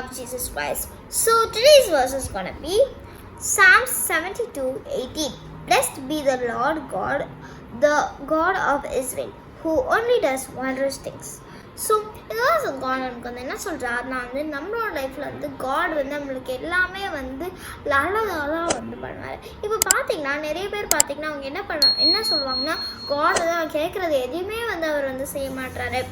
Christ. So today's verse is gonna be Psalms 72 18. Blessed be the Lord God, the God of Israel, who only does wondrous things. So இதுதான் God நமக்கு வந்து என்ன சொல்கிறாருன்னா வந்து நம்மளோட லைஃப்பில் வந்து காட் வந்து நம்மளுக்கு எல்லாமே வந்து நல்லதாக வந்து பண்ணுவார் இப்போ பார்த்தீங்கன்னா நிறைய பேர் பார்த்தீங்கன்னா அவங்க என்ன பண்ண என்ன சொல்லுவாங்கன்னா காட் தான் கேட்குறது எதையுமே வந்து அவர் வந்து செய்ய மாட்டாரு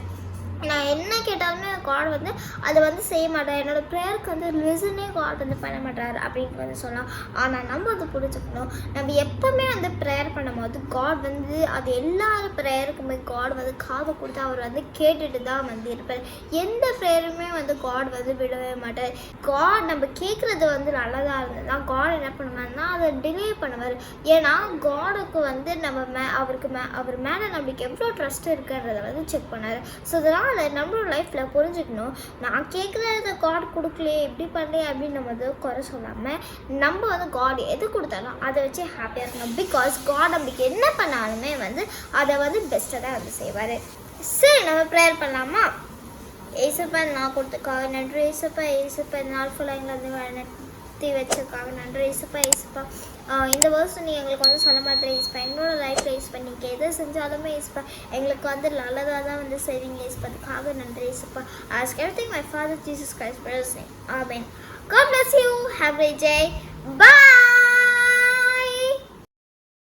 நான் என்ன கேட்டாலுமே காட் வந்து அதை வந்து செய்ய மாட்டார். என்னோடய ப்ரேயருக்கு வந்து லிசனே காட் வந்து பண்ண மாட்டார் அப்படின்ட்டு வந்து சொல்லலாம். ஆனால் நம்ம அதை புரிஞ்சுக்கணும். நம்ம எப்போவுமே வந்து ப்ரேயர் பண்ணும்போது காட் வந்து அது எல்லா ப்ரேயருக்குமே காட் வந்து காதை கொடுத்து அவர் வந்து கேட்டுட்டு தான் வந்து இருப்பார். எந்த ப்ரேயருமே வந்து காட் வந்து விடவே மாட்டார். காட் நம்ம கேட்குறது வந்து நல்லதாக இருந்ததுன்னா காட் என்ன பண்ணுவார்னா அதை டிலே பண்ணுவார். ஏன்னா காடுக்கு வந்து நம்ம மே அவருக்கு மே அவர் மேலே நம்மளுக்கு எவ்வளோ ட்ரஸ்ட் இருக்குன்றதை வந்து செக் பண்ணார் ஸோ அதனால் நம்மளோட லைஃப்பில் புரிஞ்சுக்கணும். நான் கேட்குறத காட் கொடுக்கலையே இப்படி பண்ணலையே அப்படின்னு நம்ம வந்து குறை சொல்லாமல் நம்ம வந்து காட் எது கொடுத்தாலும் அதை வச்சு ஹாப்பியாக இருக்கணும். பிகாஸ் காட் நம்மளுக்கு என்ன பண்ணாலுமே வந்து அதை வந்து பெஸ்ட்டாக தான் வந்து செய்வார். சரி நம்ம ப்ரேயர் பண்ணலாமா? ஏசப்பா நான் கொடுத்துக்காக நன்றி. ஏசப்பா ஏசப்பா இந்த நாள் ஃபுல்லாக எங்களை வந்து நடத்தி வச்சதுக்காக நன்றி. ஏசப்பா ஏசப்பா. ஆஹ் இந்த வருஷம் நீ எங்களுக்கு வந்து சொல்ல மாதிரி ஏசப்பா எங்களோட லைஃப்பில் யூஸ் பண்ணிக்க எதை செஞ்சாலுமே ஏசப்பா எங்களுக்கு வந்து நல்லதாக தான் வந்து செய்வீங்க. ஏசப்பா நன்றி ஏசப்பா. Ask everything my father Jesus Christ brothers name amen God bless you. Have a ஜெய் பாய்